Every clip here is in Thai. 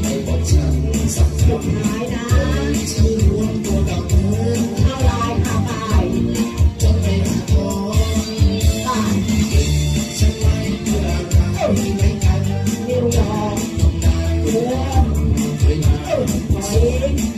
ไม่บอกฉันสักคำช่วยรตัวกับเธอจนไม่อาทฉันไม่เพื่ออะไม่กันไม่ยอมต้องการเธอไม่มา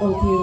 โอเค